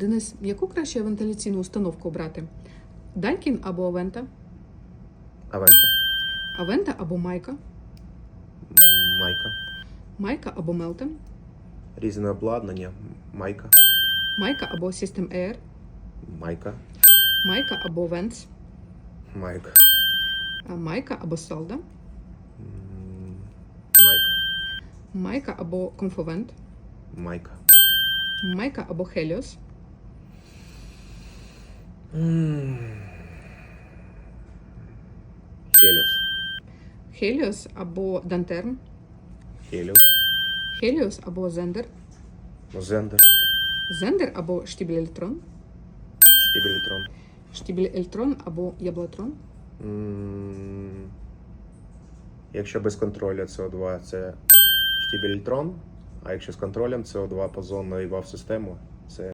Денис, яку краще вентиляційну установку обрати? Дайкін або Авента? Авента. Авента або Майка? Майка. Майка або Мелтон? Різне обладнання. Майка. Майка або System Air? Майка. Майка або Vents? Майка. Майка або Солда? Майка. Майка або Comfovent? Майка. Майка або Helios? М, Хеліос. Або Danterm? Хеліос. Helios або? Зендер. Zender або Штібель Електрон? Штібелітрон. Штібель Електрон або Яблотрон? Якщо без контролю СО2 це штібельтрон, а якщо з контролем СО2 позонної вав систему